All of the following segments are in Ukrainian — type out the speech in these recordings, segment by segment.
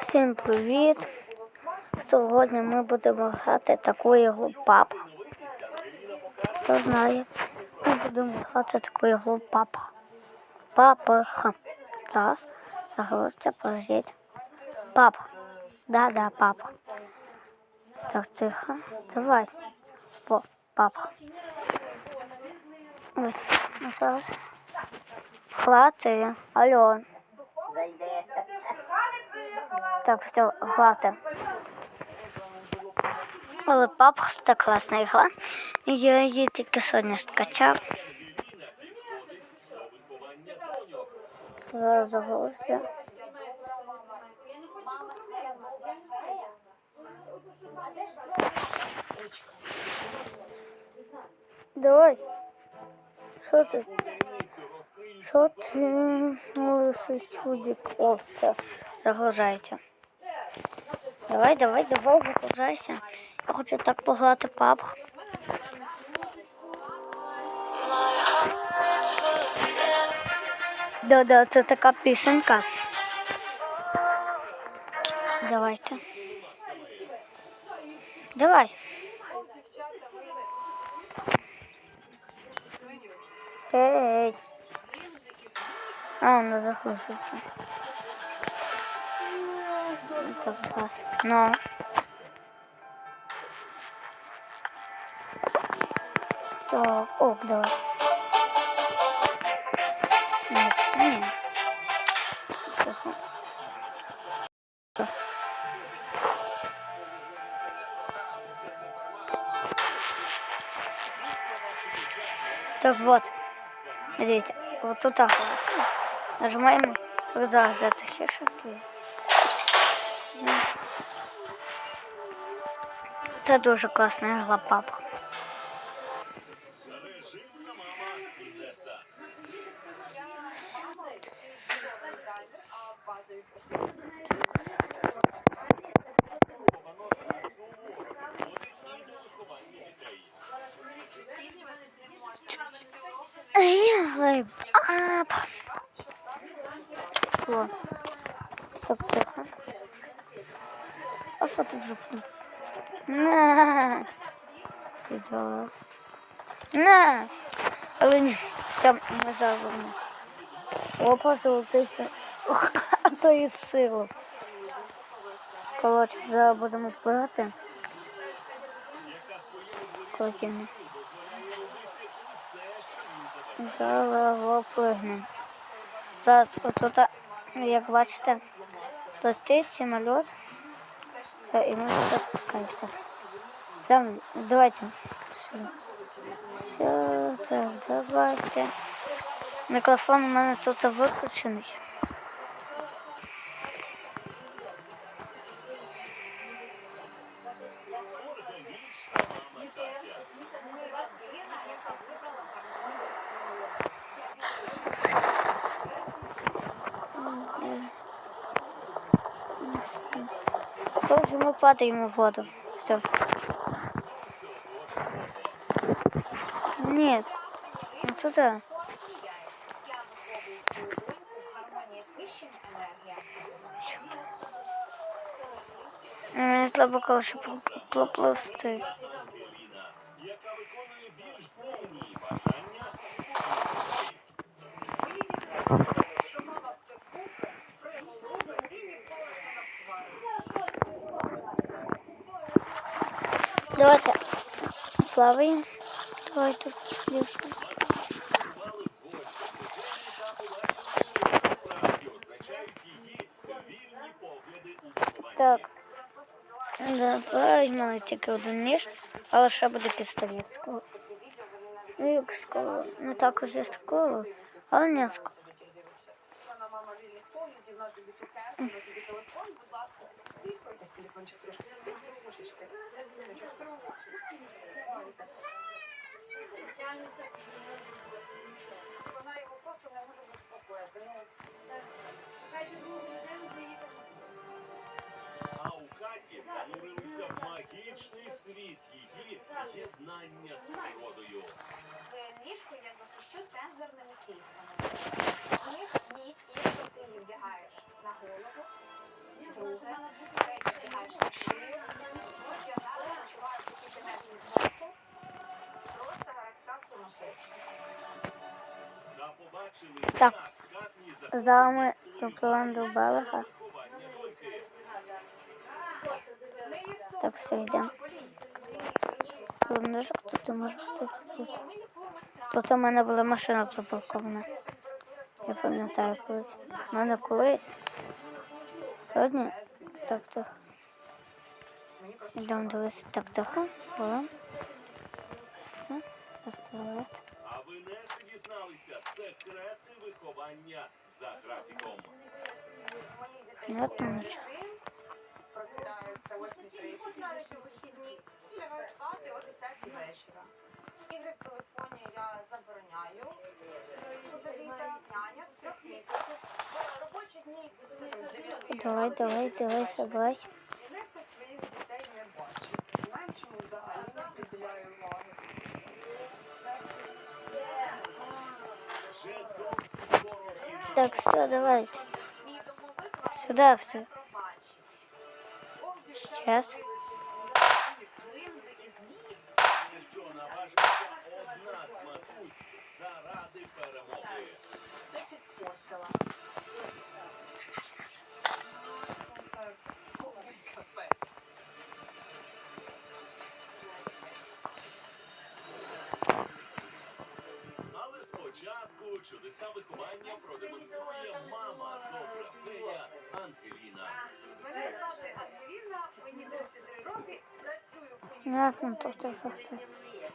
Всім привіт! Сьогодні ми будемо грати таку ігру папа. Хто знає, ми будемо грати таку ігру папа. Папа. Зараз загрузиться, подождіть. Папа. Да-да, папа. Так, тихо. Давай. Во, папа. Ось, зараз. Хвати. Алло. Так, все, хватит. Але папа це класна гра. Я її тільки сьогодні скачав. Загрузиться. Давай. Що ти? Що ти? Лисий чудик. О, все. Загружайте. Давай, давай, давай, загружайся. Я хочу так пограти папу. Да, да, це така пісенька. Давайте. Давай. Ей. А, вона захочеться. Так, раз. Ну. Так, ок, давай. Нет. Так вот, смотрите, вот тут так. Нажимаем, так зараз це Це дуже класна гра папа. Ай, ап. О. Так, тихо. А що ти вже? На. Підалась. На. Але ні, там не заверну. Опа, золотився. А то і силу. Коротше, зараз будемо збирати. Котіни. Зараз випригнемо. Зараз отут, як бачите, летить самоліт. Все, і ми тут спускаємося. Прям, давайте. Все. Все, так, давайте. Мікрофон у мене тут виключений. Тоже мы падаем в воду. Все. Нет. Ну туда. Мені треба коротше пропливти. Давайте плаваємо. Давайте дівчинку. Так. Давай мали тільки один ніж, але ще буде пістолет скоро. Ну, як скоро. Не так уже скоро, але не скоро. Мама вільних на тобі телефон, будь ласка, всі тихо, якась телефончик трошки трошечки. Дзвіночок трошечки. Вона його просто не може заспокоїти. Ну, А у Каті занурилися магічний світ її єднання з природою. Своє ліжко я захищу тензорними кейсами. В них ніч, якщо ти її вдягаєш Так. за ми допливемо до берега. Так, все, йдемо. Бліндажок тут може хтось бути. Тут у мене була машина припаркована. Я пам'ятаю колись. У мене колись. Сьогодні. Так, так. Йдемо дивитися. Так, тихо. Була. Ось це. Пістолет. А ви не дізналися секрети виховання за графіком. Мої дітей Ну, є тому що. режим, прокидаються о 8.30 навіть у вихідні і лягають спати о 10 вечора. Ігри в телефоні я забороняю. Трудовіта няня з трьох місяців. Бо Робочі дні це там з 9 Давай, давай, давай, собирай. Інеса своїх дітей не бачить. Меншому взагалі не приділяє уваги. Вже зовсім скоро фінал. Так, все, давай. Мій домовик вам Сюди все. пробачить. Чудеса продемонструє мама добра Ангеліна. Мене звати Ангеліна, мені 33 роки, працюю в так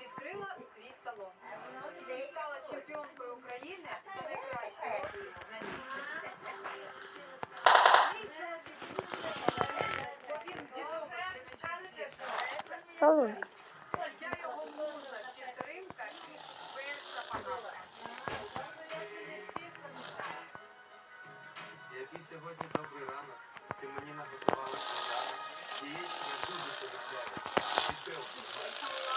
Відкрила свій салон. І стала чемпіонкою України за найкращу якість на Кременчуцький. Салон. Який сьогодні добрий ранок. Ти мені наготувала сніданок. Яєчня дуже полюбляю. І пив У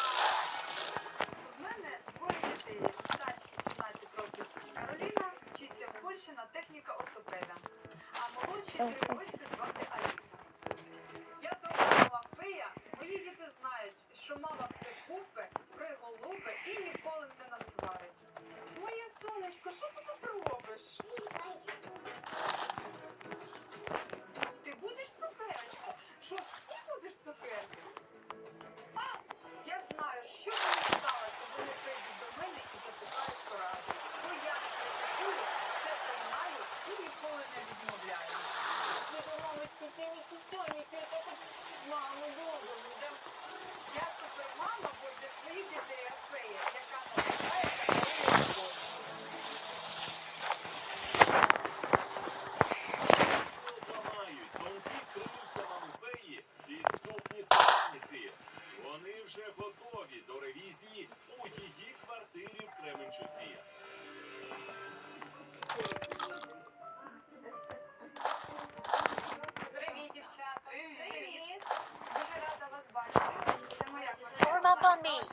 мами.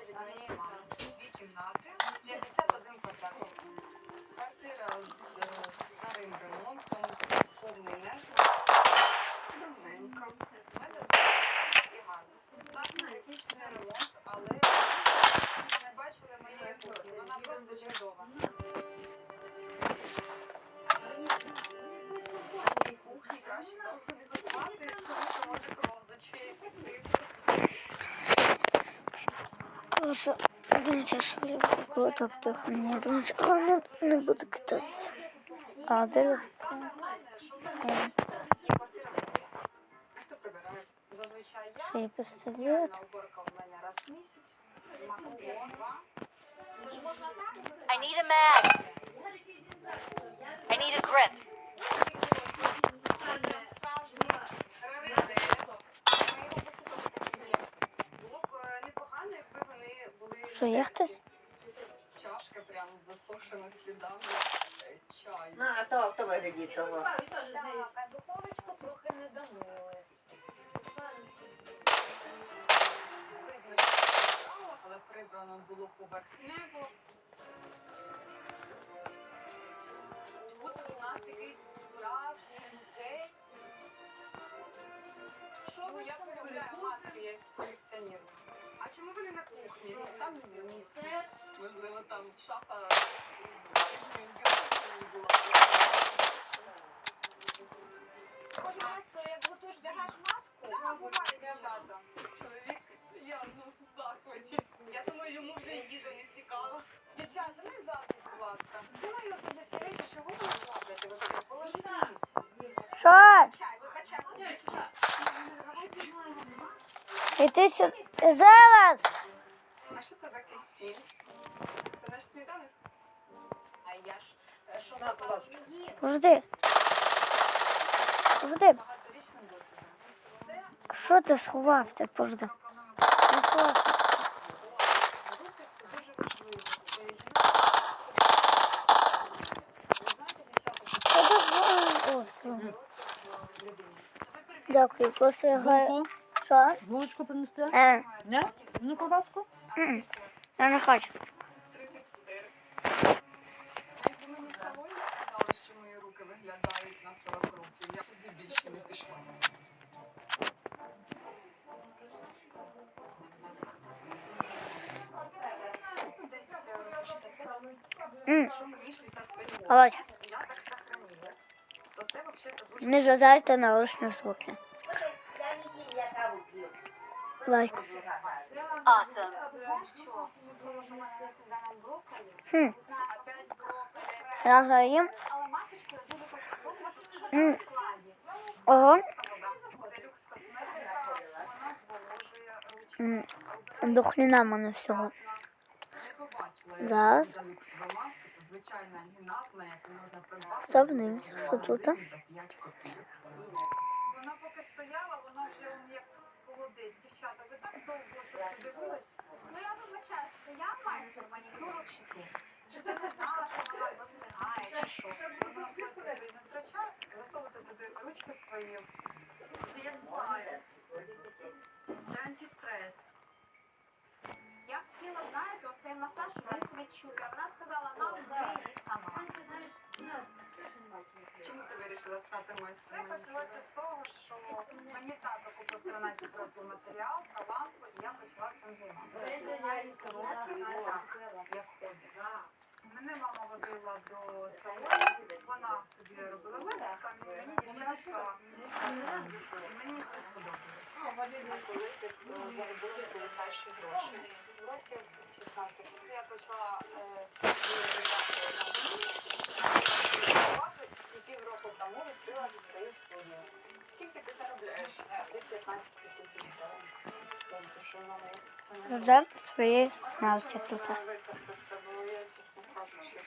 Дві кімнати, 51 квадратний. Квартира з старим ремонтом, повний несмак. Давненька. І гарно. Так, не закінчений ремонт, але не бачили моєї кухні. Вона просто чудова. Цій кухні краще не готувати, тому що може кров зачує. Короче, дивіться, що я такого так тихо не думаю, але не буду кидатися. А де Саме головне, що в мене є квартира своя. А хто прибирає? Зазвичай я. ще є пістолет? Генеральна уборка в мене раз в місяць, максимум два. Це ж можна так I need a mag. I need a grip. Було б е, непогано, якби вони були. Що, є хтось? Чашка прямо з слідами чаю. На, то, то вигляді того. Так, а духовочку трохи не домили. Видно, що прибрала, але прибрано було поверхнево. Тут у нас якийсь справжній музей. Що ви Ну, я полюбляю маски. А чому ви не на кухні? Там є місце. Можливо, там шафа біології була. Кожен раз, як готуєш, вдягаєш маску. Так, буває, дівчата. Чоловік явно в захваті. Я думаю, йому вже їжа не цікава. Дівчата, не завжди, будь ласка. Це мої особисті речі, що ви не зробите. Ви положіть на місце. Що? Чай, ви качаєте. І ти сюди. Зараз! А що це таке сіль? Це наш сніданок? А я ж, е, що на Жди. Жди. Що ти сховався? Пожди. Не сховався. Руки це дуже важливо. Це жіночі. Ви знаєте, дівчата, що Та давай. О, все. Дякую. Просто. Що? Булочку принести? Е, Не? Ну, ковбаску? я не хочу. 34. Якби мені в салоні Сказали, що мої руки виглядають на 40 років. Я туди більше не пішла. Десь е, 65. М, Якщо мені 65 Володь, я так сохранила, то це взагалі дуже не жадайте на лишні звуки. М. там в складі. Ого. До хрена мене всього. Зараз. подивимося, що тут? За 5 копійок. Вона поки стояла, вона вже як холодець. Дівчата, ви так довго це все дивились? Ну я вибачаюсь, це я майстер манікюру чи ти? Чи ти не знала, що вона застигає, чи що? Вона свойства свої не втрачає, засовувати туди ручки свої. Це як знає. Це антистрес. Я хотіла, знаєте, оцей масаж рук відчути, вона сказала, нам ти її сама. Чому ти вирішила стати майстром? Все почалося з того, що мені тато купив 13 років матеріал лампу, і я почала цим займатися. 13 років так, як хобі. Мене мама водила до салону, вона собі робила там мені дівчатка, мені це сподобалось. Коли ти заробила свої перші гроші? Років 16 коли я почала е, свої і півроку тому відкрила свою студію. Скільки ти заробляєш? Від 15 тисяч гривень. Не своєї смерті тут. Я, чесно кажучи,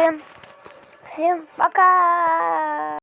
Всім, всім пока!